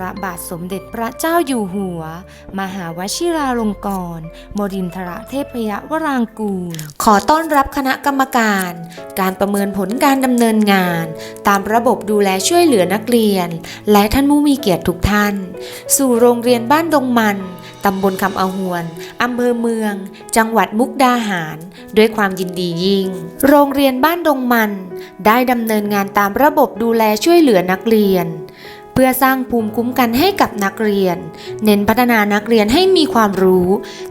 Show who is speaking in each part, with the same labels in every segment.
Speaker 1: ระบาทสมเด็จพระเจ้าอยู่หัว มหาวชิราลงกรณ์บดินทรเทพยวรางกูล ขอต้อนรับคณะกรรมการ การประเมินผลการดำเนินงาน ตามระบบดูแลช่วยเหลือนักเรียน และท่านผู้มีเกียรติทุกท่าน สู่โรงเรียนบ้านดงมันตำบลคำอาหวนอำเภอเมือง จังหวัดมุกดาหาร ด้วยความยินดียิ่ง โรงเรียนบ้านดงมัน ได้ดำเนินงานตามระบบดูแลช่วยเหลือนักเรียน พื่อสร้างภูมิคุ้มกันให้กับนักเรียน เน้นพัฒนานักเรียนให้มีความรู้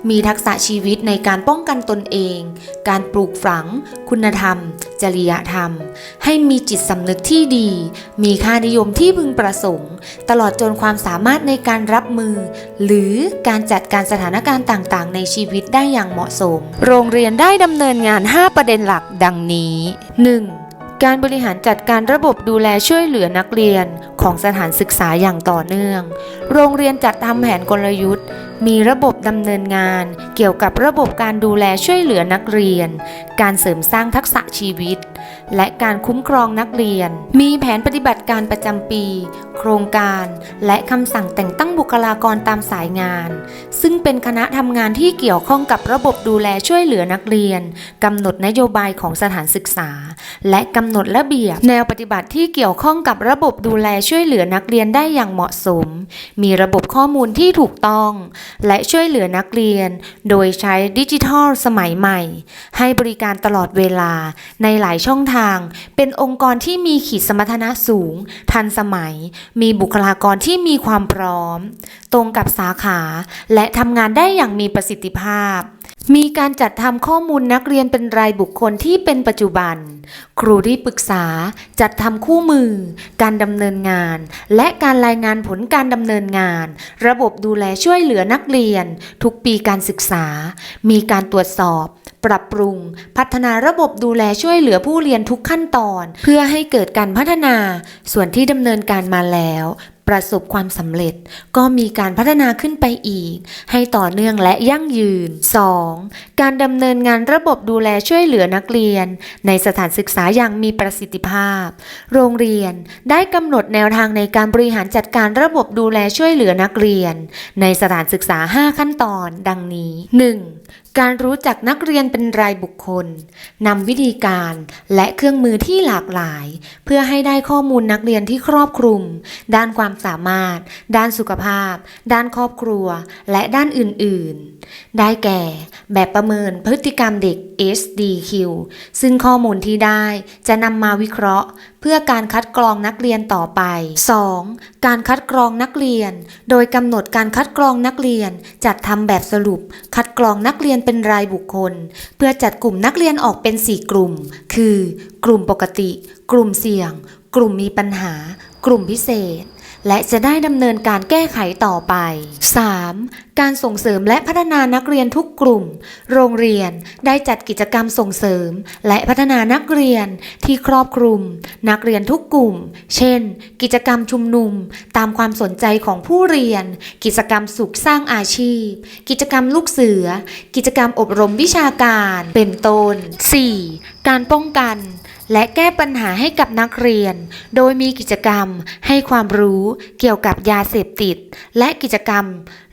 Speaker 1: มีทักษะชีวิตในการป้องกันตนเอง การปลูกฝัง คุณธรรม จริยธรรม ให้มีจิตสำนึกที่ดี มีค่านิยมที่พึงประสงค์ ตลอดจนความสามารถในการรับมือ หรือการจัดการสถานการณ์ต่างๆ ในชีวิตได้อย่างเหมาะสม โรงเรียนได้ดำเนินงาน 5 ประเด็นหลักดังนี้ 1. การบริหารจัดการระบบดูแลช่วยเหลือนักเรียนของสถานศึกษาอย่างต่อเนื่อง โรงเรียนจัดทำแผนกลยุทธ์ มีระบบดำเนินงาน เกี่ยวกับระบบการดูแลช่วยเหลือนักเรียน การเสริมสร้างทักษะชีวิต และการคุ้มครองนักเรียน มีแผนปฏิบัติการประจำปี โครงการ และคำสั่งแต่งตั้งบุคลากรตามสายงาน ซึ่งเป็นคณะทำงานที่เกี่ยวข้องกับระบบดูแลช่วยเหลือนักเรียนกำหนดนโยบายของสถานศึกษา และกำหนดระเบียบ แนวปฏิบัติที่เกี่ยวข้องกับระบบดูแลช่วยเหลือนักเรียนได้อย่างเหมาะสม มีระบบข้อมูลที่ถูกต้อง และช่วยเหลือนักเรียน โดยใช้ดิจิทัลสมัยใหม่ ให้บริการตลอดเวลาในหลายช่องทางทาง เป็นองค์กรที่มีขีดสมรรถนะสูง ทันสมัย มีบุคลากรที่มีความพร้อม ตรงกับสาขา และทำงานได้อย่างมีประสิทธิภาพ มีการจัดทำข้อมูลนักเรียนเป็นรายบุคคลที่เป็นปัจจุบัน ครูที่ปรึกษา จัดทำคู่มือ การดำเนินงาน และการรายงานผลการดำเนินงาน ระบบดูแลช่วยเหลือนักเรียน ทุกปีการศึกษา มีการตรวจสอบ ปรับปรุง พัฒนาระบบดูแลช่วยเหลือผู้เรียนทุกขั้นตอน เพื่อให้เกิดการพัฒนา ส่วนที่ดำเนินการมาแล้วประสบความสำเร็จก็มีการพัฒนาขึ้นไปอีก ให้ต่อเนื่องและยั่งยืน 2. การดำเนินงานระบบดูแลช่วยเหลือนักเรียน ในสถานศึกษาอย่างมีประสิทธิภาพ โรงเรียนได้กำหนดแนวทางในการบริหารจัดการระบบดูแลช่วยเหลือนักเรียน ในสถานศึกษา 5 ขั้นตอน ดังนี้ 1. การรู้จักนักเรียนเป็นรายบุคคลนำวิธีการและเครื่องมือที่หลากหลาย เพื่อให้ได้ข้อมูลนักเรียนที่ครอบคลุม ด้านความสามารถ ด้านสุขภาพ ด้านครอบครัว และด้านอื่น ๆ ได้แก่ แบบประเมินพฤติกรรมเด็ก SDQ ซึ่งข้อมูลที่ได้จะนำมาวิเคราะห์ พื่อการคัดกรองนักเรียนต่อไป 2. การคัดกรองนักเรียน โดยกำหนดการคัดกรองนักเรียน จัดทำแบบสรุป คัดกรองนักเรียนเป็นรายบุคคล เพื่อจัดกลุ่มนักเรียนออกเป็น 4 กลุ่ม คือ กลุ่มปกติ กลุ่มเสี่ยง กลุ่มมีปัญหา กลุ่มพิเศษ และจะได้ดำเนินการแก้ไขต่อไป 3. การส่งเสริมและพัฒนานักเรียนทุกกลุ่ม โรงเรียนได้จัดกิจกรรมส่งเสริม และพัฒนานักเรียนที่ครอบคลุม นักเรียนทุกกลุ่ม เช่น กิจกรรมชุมนุม ตามความสนใจของผู้เรียน กิจกรรมสุขสร้างอาชีพ กิจกรรมลูกเสือ กิจกรรมอบรมวิชาการ เป็นต้น 4. การป้องกัน และแก้ปัญหาให้กับนักเรียน โดยมีกิจกรรมให้ความรู้เกี่ยวกับยาเสพติด และกิจกรรม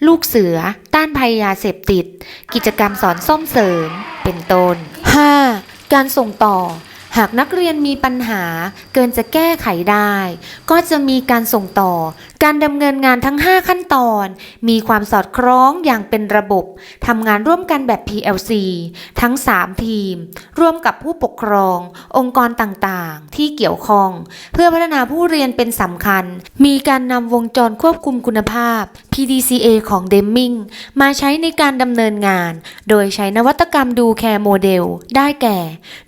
Speaker 1: ลูกเสือ ต้านภัยยาเสพติด กิจกรรมสอนซ่อมเสริม เป็นต้น 5. การส่งต่อ หากนักเรียนมีปัญหาเกินจะแก้ไขได้ ก็จะมีการส่งต่อ การดำเนินงานทั้ง 5 ขั้นตอน มีความสอดคล้องอย่างเป็นระบบทำงานร่วมกันแบบ PLC ทั้ง 3 ทีม ร่วมกับผู้ปกครอง องค์กรต่างๆ ที่เกี่ยวข้อง เพื่อพัฒนาผู้เรียนเป็นสำคัญ มีการนำวงจรควบคุมคุณภาพ PDCA ของเดมมิงมาใช้ในการดำเนินงาน โดยใช้นวัตกรรมดูแคร์โมเดล ได้แก่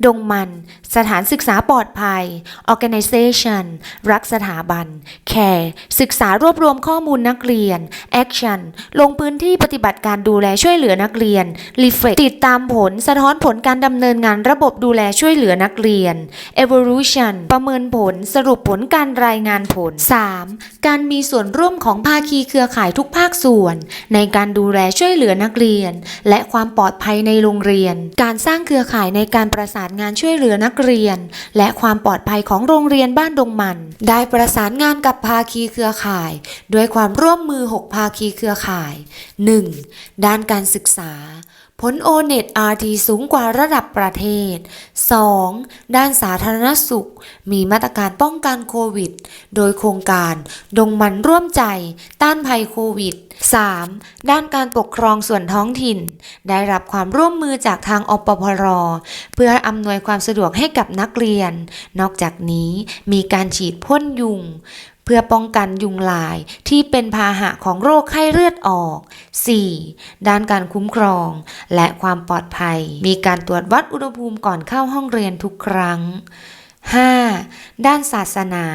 Speaker 1: ดงมัน สถานศึกษาปลอดภัย Organization รักสถาบัน Care ศึกษารวบรวมข้อมูลนักเรียน Action ลงพื้นที่ปฏิบัติการดูแลช่วยเหลือนักเรียน Reflect ติดตามผลสะท้อนผลการดำเนินงานระบบดูแลช่วยเหลือนักเรียน Evolution ประเมินผลสรุปผลการรายงานผล 3. การมีส่วนร่วมของภาคีเครือข่ายทุกภาคส่วน ในการดูแลช่วยเหลือนักเรียน และความปลอดภัยในโรงเรียน การสร้างเครือข่ายในการประสานงานช่วยเหลือนักเรียน และความปลอดภัยของโรงเรียนบ้านดงมัน ได้ประสานงานกับภาคีเครือข่ายด้วยความร่วมมือ 6 ภาคีเครือข่าย 1. ด้านการศึกษา ผล o n e t RT สูงกว่าระดับประเทศ 2. ด้านสาธารณสุข มีมาตรการป้องกันโควิด โดยโครงการดงมันร่วมใจ ต้านภัยโควิด 3. ด้านการปกครองส่วนท้องถิ่น ได้รับความร่วมมือจากทางอปพร เพื่ออำนวยความสะดวกให้กับนักเรียน นอกจากนี้มีการฉีดพ่นยุง เพื่อป้องกันยุงลายที่เป็นพาหะของโรคไข้เลือดออก 4. ด้านการคุ้มครอง และความปลอดภัย มีการตรวจวัดอุณหภูมิก่อนเข้าห้องเรียนทุกครั้ง 5. ด้านศาสนา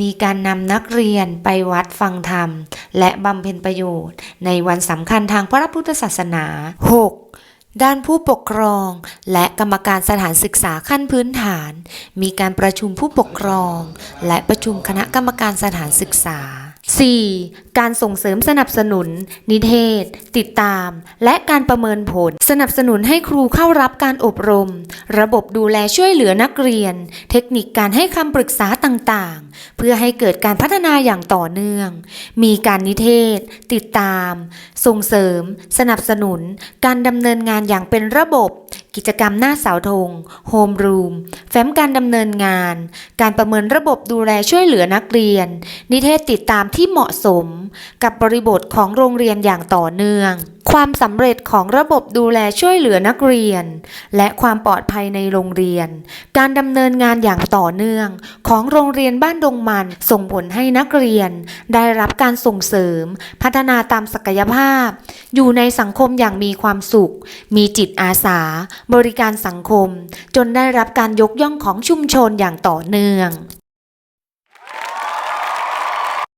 Speaker 1: มีการนำนักเรียนไปวัดฟังธรรม และบำเพ็ญประโยชน์ ในวันสำคัญทางพระพุทธศาสนา 6. ด้านผู้ปกครองและกรรมการสถานศึกษาขั้นพื้นฐาน มีการประชุมผู้ปกครอง และประชุมคณะกรรมการสถานศึกษา 4. การส่งเสริมสนับสนุน นิเทศ ติดตาม และการประเมินผล สนับสนุนให้ครูเข้ารับการอบรม ระบบดูแลช่วยเหลือนักเรียน เทคนิคการให้คำปรึกษาต่างๆ เพื่อให้เกิดการพัฒนาอย่างต่อเนื่อง มีการนิเทศ ติดตาม ส่งเสริม สนับสนุน การดำเนินงานอย่างเป็นระบบ กิจกรรมหน้าเสาธงโฮมรูม แฟ้มการดำเนินงาน การประเมินระบบดูแลช่วยเหลือนักเรียน นิเทศติดตามที่เหมาะสม กับบริบทของโรงเรียนอย่างต่อเนื่อง ความสำเร็จของระบบดูแลช่วยเหลือนักเรียน และความปลอดภัยในโรงเรียน การดำเนินงานอย่างต่อเนื่อง ของโรงเรียนบ้านดงมันส่งผลให้นักเรียน ได้รับการส่งเสริม พัฒนาตามศักยภาพ อยู่ในสังคมอย่างมีความสุข มีจิตอาสา บริการสังคม จนได้รับการยกย่องของชุมชนอย่างต่อเนื่อง